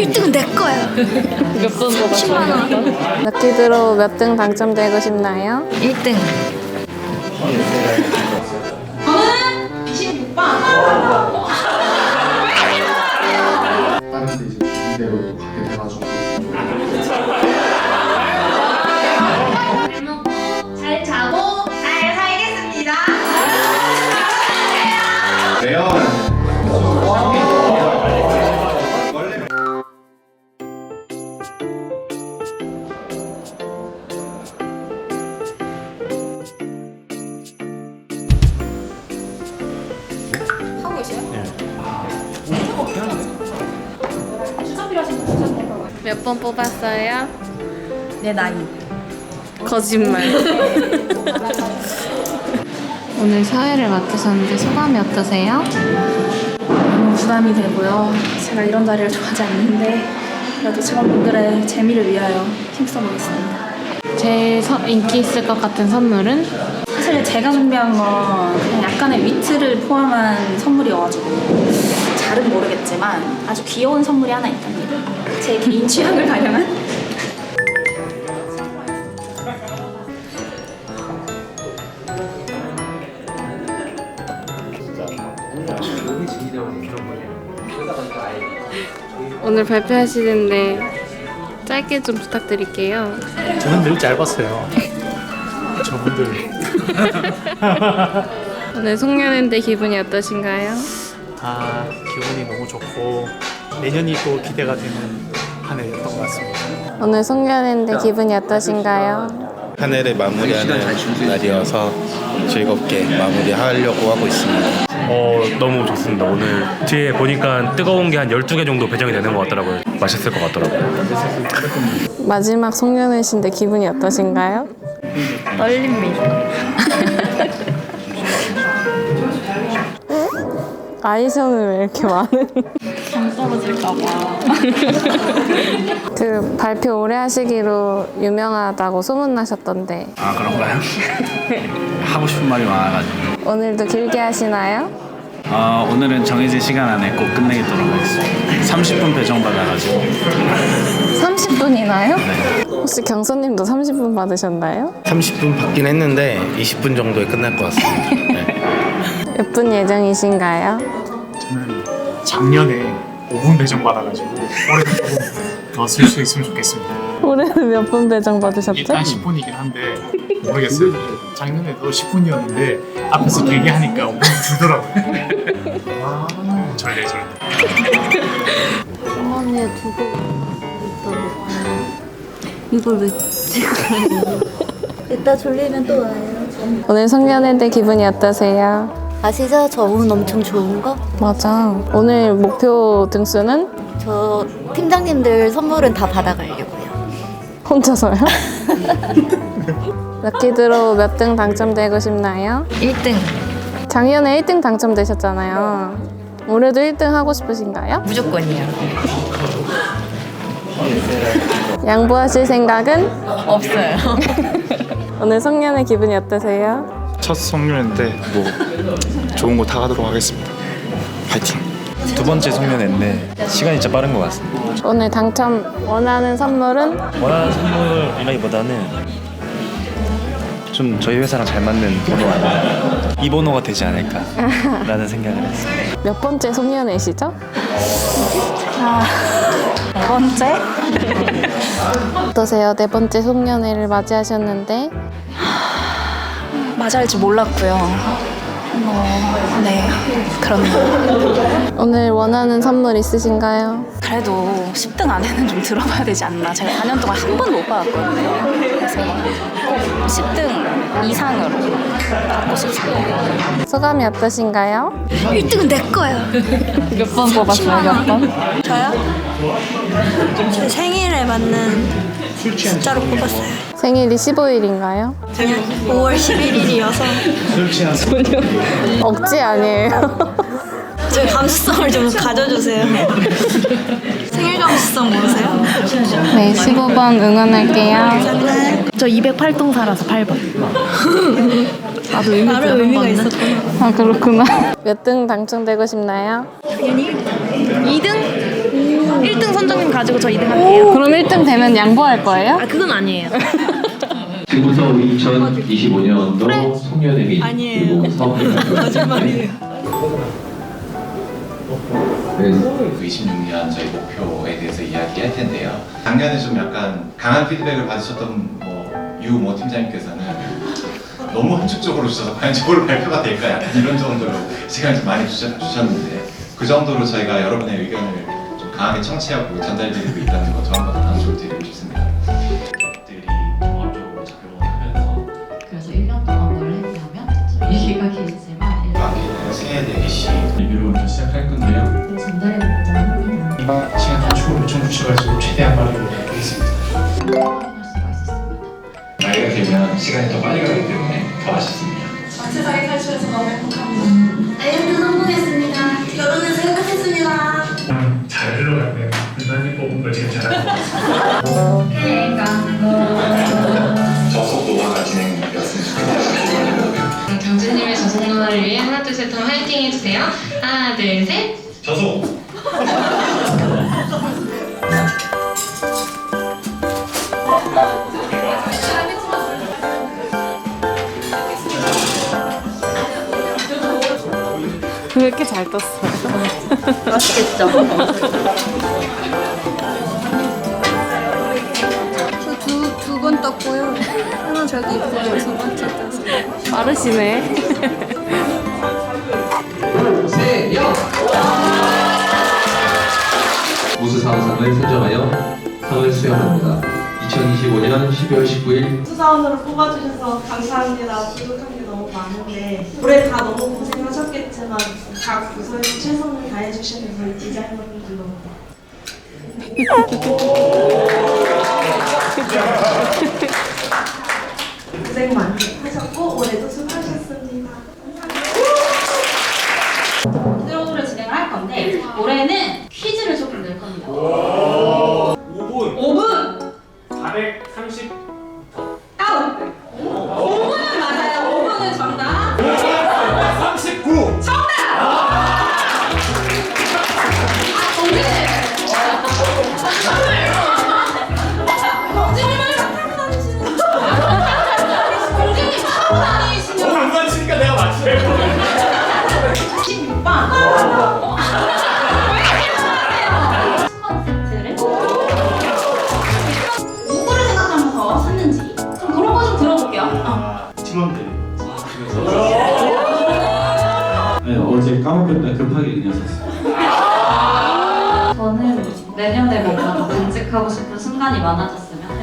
1등은 내 거야. 몇번 뽑았어요? 10만 원. 럭키드로 몇 등 당첨되고 싶나요? 1등. 다른 몇 번 뽑았어요? 내 나이. 거짓말. 오늘 사회를 맡으셨는데 소감이 어떠세요? 너무 부담이 되고요. 제가 이런 자리를 좋아하지 않는데 그래도 직원분들의 재미를 위하여 힘써 보겠습니다. 제일 서- 인기 있을 것 같은 선물은? 사실 제가 준비한 건 그냥 약간의 위트를 포함한 선물이어가지고 잘은 모르겠지만 아주 귀여운 선물이 하나 있답니다. 제 개인 취향을 반영한 오늘 발표하시는데 짧게 좀 부탁드릴게요. 저는 늘 짧았어요. 저분들 오늘 송년회인데 기분이 어떠신가요? 아 기분이 너무 좋고 내년이 또 기대가 되는 한 해였던 것 같습니다. 오늘 송년회인데 기분이 어떠신가요? 한 해를 마무리하는 날이어서 즐겁게 마무리하려고 하고 있습니다. 어 너무 좋습니다. 오늘 뒤에 보니까 뜨거운 게 한 12개 정도 배정이 되는 것 같더라고요. 맛있을 것 같더라고요. 마지막 송년회신데 기분이 어떠신가요? 떨립니다. 아이션은 왜 이렇게 많은? 감 떨어질까봐. 그 발표 오래 하시기로 유명하다고 소문나셨던데 아 그런가요? 하고 싶은 말이 많아가지고 오늘도 길게 하시나요? 어, 오늘은 정해진 시간 안에 꼭 끝내도록 하겠습니다 30분 배정 받아가지고 30분이나요? 네. 혹시 경선님도 30분 받으셨나요? 30분 받긴 했는데 20분 정도에 끝날 것 같습니다. 네. 몇분 예정이신가요? 저는 작년에 5분 배정 받아가지고 올해는 조금 더쓸 수 있으면 좋겠습니다. 올해는 몇 분 배정 받으셨죠? 일단 10분이긴 한데 모르겠어요. 작년에도 10분이었는데 앞에서 길게 하니까 5분 줄더라고요. 아, 절레절레. 어머니에 두고 있더라고요. 이걸 왜 찍어요? 이따 졸리면 또 와요. 오늘 송년회인데 기분이 어떠세요? 아시죠? 저 운 엄청 좋은 거? 맞아. 오늘 목표 등수는 저 팀장님들 선물은 다 받아가려고요. 혼자서요? 럭키드로 몇 등 당첨되고 싶나요? 1등. 작년에 1등 당첨되셨잖아요. 올해도 1등 하고 싶으신가요? 무조건이요. 양보하실 생각은? 없어요. 오늘 송년회 기분이 어떠세요? 첫 송년회인데 뭐 좋은 거다 하도록 하겠습니다. 파이팅. 두 번째 송년회인데 시간이 진짜 빠른 것 같습니다. 오늘 당첨 원하는 선물은? 원하는 선물이라기보다는 좀 저희 회사랑 잘 맞는 번호 아니면 이 번호가 되지 않을까라는 생각을 했습니다. 몇 번째 송년회시죠? 네 번째 어떠세요? 네 번째 송년회를 맞이하셨는데 맞아 할지 몰랐고요. 뭐, 네, 그렇네요. 오늘 원하는 선물 있으신가요? 그래도 10등 안에는 좀 들어봐야 되지 않나. 제가 4년 동안 한 번도 못 받았거든요. 그래서 꼭 10등 이상으로 받고 싶습니다. 소감이 어떠신가요? 1등은 내 거야. 몇번 뽑았어요? 몇 번? 저요? 제 생일에 맞는 숫자로 뽑았어요. 생일이 15일인가요? 그냥 5월 11일이어서 억지 아니에요? 저 감수성을 좀 가져주세요. 생일 감수성 모르세요? 네, 15번 응원할게요. 저 208동 살아서 8번. 나도 의미 나름 의미가 있었구나. 아, 그렇구나. 몇 등 당첨되고 싶나요? 2등? 1등 선정님 가지고 저 2등 할게요. 그럼 1등 되면 양보할 거예요? 아 그건 아니에요. 지금부터 2025년도 송년회 아니에요. 그리고 사업회 네. 26년 저희 목표에 대해서 이야기할 텐데요. 작년에 좀 약간 강한 피드백을 받으셨던 뭐유 모 팀장님께서는 너무 함축적으로 주셔서 과연 저걸로 발표가 될까 약간 이런 정도로 시간을 좀 많이 주셨, 주셨는데 그 정도로 저희가 여러분의 의견을 좀 강하게 청취하고 전달드리고 있다는 거 저 한 번더 강조를 드리고 싶습니다. 기업들이 종합적으로 작용을 하면서 그래서 1년 동안 뭘 했냐면 얘기가 길지만 새해 대기시 리뷰를 먼저 시작할 건데요. 전달해보고자 합니다. 시간 단축을 요청 주셔가지고 최대한 빠르게 하겠습니다. 확인할 수가 있었습니다. 나이가 들면 시간이 더 빨리 가기 때문에 더 아쉽습니다. 세상에 탈출해서 너무 행복합니다. 다이 같아요. 접속 노화가 진행되었으면 좋겠습니다. 경주님의 저속 노화를 위해 하나 둘셋 하면 화이팅 해주세요. 하나 둘 셋. 저속! 왜 이렇게 잘 떴어요? 맛있겠죠? 하나 저기 있고요. 두 번째 떠서. 빠르시네. 우수사무상을 선정하여 상을 수여합니다. 2025년 12월 19일 수사원으로 뽑아주셔서 감사합니다. 부족한 게 너무 많은데 올해 다 너무 고생하셨겠지만 각 부서에서 최선을 다해주시는 저희 디자이너분들 너무 고생 많이 하셨고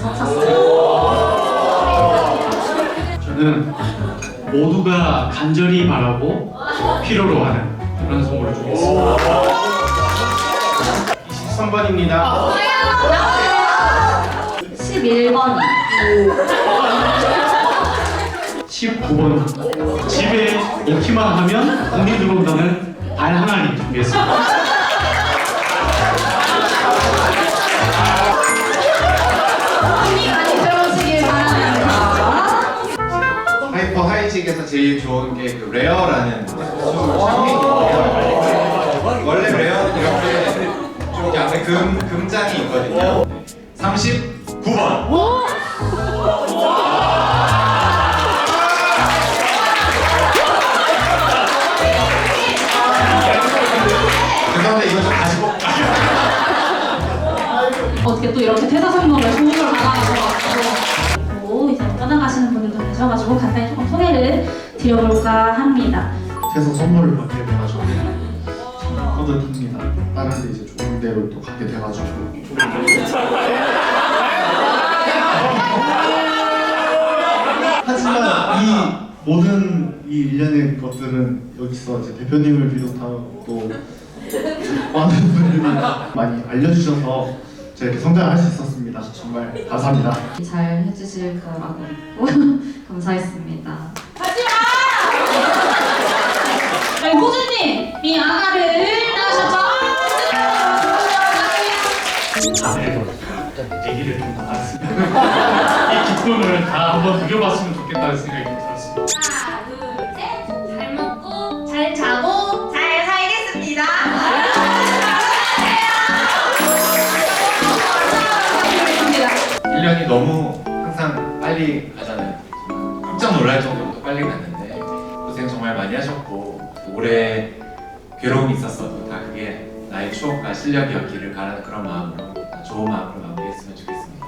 샀어요. 저는 모두가 간절히 바라고 필요로 하는 그런 선물을 주겠습니다. 23번입니다. 11번이 19번. 집에 놓기만 하면 들어온다는 달 하나님 준비했습니다 하이직에서 제일 좋은 게 그 레어라는 술. 원래 레어는 이렇게 좀 약간 금, 금장이 있거든요. 39번. 죄송한데 이거 좀 다시 볼까요? 어떻게 또 이렇게 퇴사 선물을 도움을 받아가지고 이제 떠나가시는 분들도 계셔가지고 간단히 소개를 드려볼까 합니다. 그래서 선물을 받게 돼가지고 뿌듯합니다. 다른 데 이제 좋은 데로 또 가게 돼가지고 하지만 이 모든 이 일련의 것들은 여기서 이제 대표님을 비롯하고 또 많은 분들이 많이 알려주셔서 제가 이렇게 성장할 수 있었습니다. 정말 감사합니다. 잘 해주실 거라고 믿고 감사했습니다. 하지마! 한번 누려봤으면 좋겠다는 생각이 들었습니다 하나, 둘, 셋. 잘 먹고, 잘 자고, 잘 살겠습니다. 1년이 너무 항상 빨리 가잖아요. 깜짝 놀랄 정도로 또 빨리 갔는데 고생 정말 많이 하셨고 또 올해 괴로움이 있었어도 다 그게 나의 추억과 실력이었기를 바라는 그런 마음으로 다 좋은 마음으로 마무리했으면 좋겠습니다.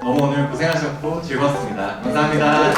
너무 오늘 고생하셨고 즐거웠습니다. 감사합니다.